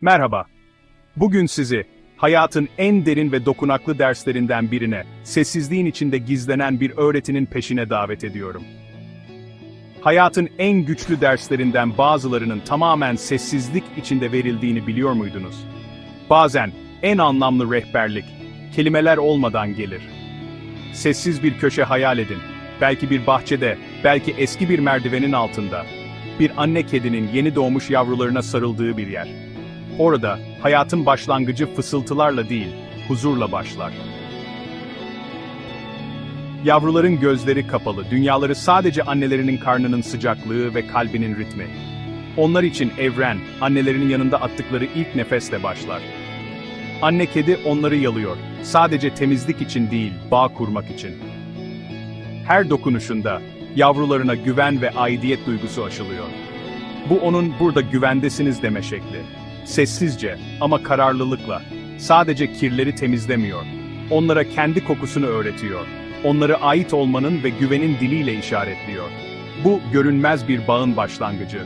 Merhaba. Bugün sizi hayatın en derin ve dokunaklı derslerinden birine, sessizliğin içinde gizlenen bir öğretinin peşine davet ediyorum. Hayatın en güçlü derslerinden bazılarının tamamen sessizlik içinde verildiğini biliyor muydunuz? Bazen en anlamlı rehberlik kelimeler olmadan gelir. Sessiz bir köşe hayal edin. Belki bir bahçede, belki eski bir merdivenin altında. Bir anne kedinin yeni doğmuş yavrularına sarıldığı bir yer. Orada hayatın başlangıcı fısıltılarla değil, huzurla başlar. Yavruların gözleri kapalı, dünyaları sadece annelerinin karnının sıcaklığı ve kalbinin ritmi. Onlar için evren, annelerinin yanında attıkları ilk nefesle başlar. Anne kedi onları yalıyor, sadece temizlik için değil, bağ kurmak için. Her dokunuşunda, yavrularına güven ve aidiyet duygusu aşılıyor. Bu onun burada güvendesiniz deme şekli. Sessizce ama kararlılıkla. Sadece kirleri temizlemiyor. Onlara kendi kokusunu öğretiyor. Onları ait olmanın ve güvenin diliyle işaretliyor. Bu görünmez bir bağın başlangıcı.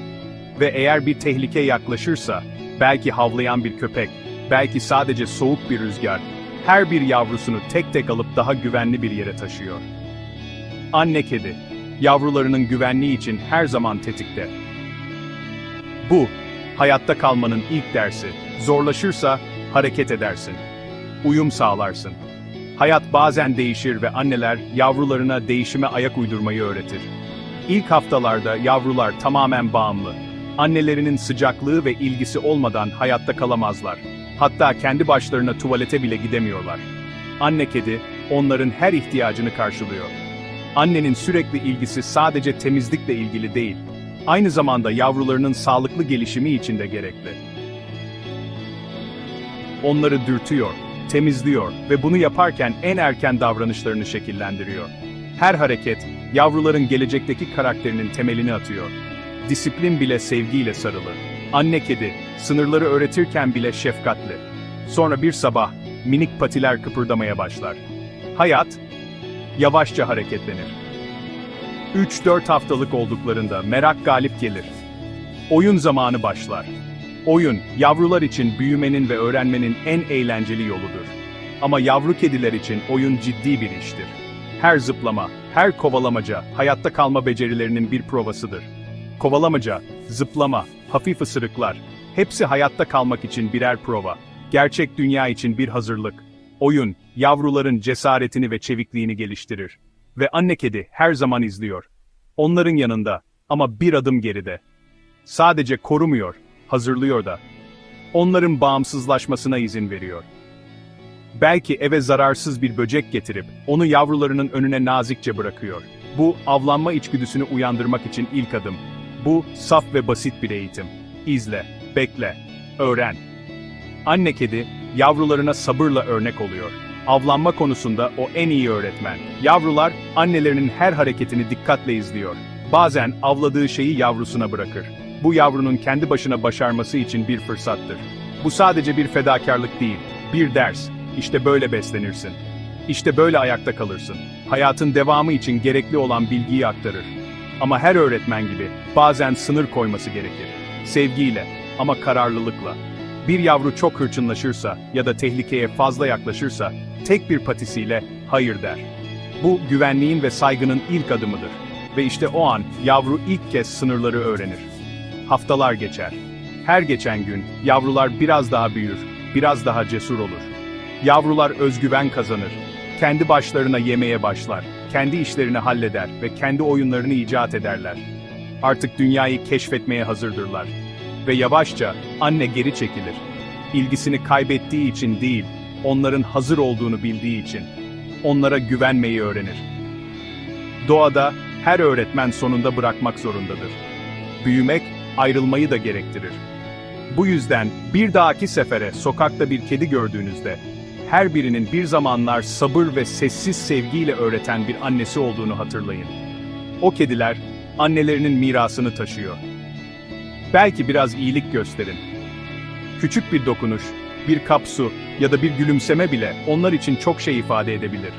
Ve eğer bir tehlike yaklaşırsa, belki havlayan bir köpek, belki sadece soğuk bir rüzgar, her bir yavrusunu tek tek alıp daha güvenli bir yere taşıyor. Anne kedi, yavrularının güvenliği için her zaman tetikte. Bu, hayatta kalmanın ilk dersi. Zorlaşırsa hareket edersin. Uyum sağlarsın. Hayat bazen değişir ve anneler yavrularına değişime ayak uydurmayı öğretir. İlk haftalarda yavrular tamamen bağımlı. Annelerinin sıcaklığı ve ilgisi olmadan hayatta kalamazlar. Hatta kendi başlarına tuvalete bile gidemiyorlar. Anne kedi onların her ihtiyacını karşılıyor. Annenin sürekli ilgisi sadece temizlikle ilgili değil, aynı zamanda yavrularının sağlıklı gelişimi için de gerekli. Onları dürtüyor, temizliyor ve bunu yaparken en erken davranışlarını şekillendiriyor. Her hareket, yavruların gelecekteki karakterinin temelini atıyor. Disiplin bile sevgiyle sarılır. Anne kedi, sınırları öğretirken bile şefkatli. Sonra bir sabah, minik patiler kıpırdamaya başlar. Hayat, yavaşça hareketlenir. 3-4 haftalık olduklarında merak galip gelir. Oyun zamanı başlar. Oyun, yavrular için büyümenin ve öğrenmenin en eğlenceli yoludur. Ama yavru kediler için oyun ciddi bir iştir. Her zıplama, her kovalamaca, hayatta kalma becerilerinin bir provasıdır. Kovalamaca, zıplama, hafif ısırıklar, hepsi hayatta kalmak için birer prova. Gerçek dünya için bir hazırlık. Oyun, yavruların cesaretini ve çevikliğini geliştirir. Ve anne kedi her zaman izliyor. Onların yanında ama bir adım geride. Sadece korumuyor, hazırlıyor da. Onların bağımsızlaşmasına izin veriyor. Belki eve zararsız bir böcek getirip onu yavrularının önüne nazikçe bırakıyor. Bu avlanma içgüdüsünü uyandırmak için ilk adım. Bu saf ve basit bir eğitim. İzle, bekle, öğren. Anne kedi yavrularına sabırla örnek oluyor. Avlanma konusunda o en iyi öğretmen. Yavrular annelerinin her hareketini dikkatle izliyor. Bazen avladığı şeyi yavrusuna bırakır. Bu yavrunun kendi başına başarması için bir fırsattır. Bu sadece bir fedakarlık değil, bir ders. İşte böyle beslenirsin. İşte böyle ayakta kalırsın. Hayatın devamı için gerekli olan bilgiyi aktarır. Ama her öğretmen gibi bazen sınır koyması gerekir. Sevgiyle ama kararlılıkla. Bir yavru çok hırçınlaşırsa ya da tehlikeye fazla yaklaşırsa tek bir patisiyle hayır der. Bu güvenliğin ve saygının ilk adımıdır. Ve işte o an yavru ilk kez sınırları öğrenir. Haftalar geçer. Her geçen gün yavrular biraz daha büyür, biraz daha cesur olur. Yavrular özgüven kazanır. Kendi başlarına yemeye başlar, kendi işlerini halleder ve kendi oyunlarını icat ederler. Artık dünyayı keşfetmeye hazırdırlar. Ve yavaşça anne geri çekilir. İlgisini kaybettiği için değil, onların hazır olduğunu bildiği için. Onlara güvenmeyi öğrenir. Doğada her öğretmen sonunda bırakmak zorundadır. Büyümek ayrılmayı da gerektirir. Bu yüzden bir dahaki sefere sokakta bir kedi gördüğünüzde her birinin bir zamanlar sabır ve sessiz sevgiyle öğreten bir annesi olduğunu hatırlayın. O kediler annelerinin mirasını taşıyor. Belki biraz iyilik gösterin. Küçük bir dokunuş, bir kap su ya da bir gülümseme bile onlar için çok şey ifade edebilir.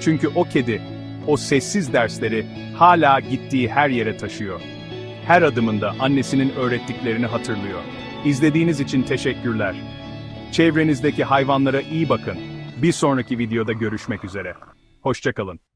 Çünkü o kedi, o sessiz dersleri hala gittiği her yere taşıyor. Her adımında annesinin öğrettiklerini hatırlıyor. İzlediğiniz için teşekkürler. Çevrenizdeki hayvanlara iyi bakın. Bir sonraki videoda görüşmek üzere. Hoşçakalın.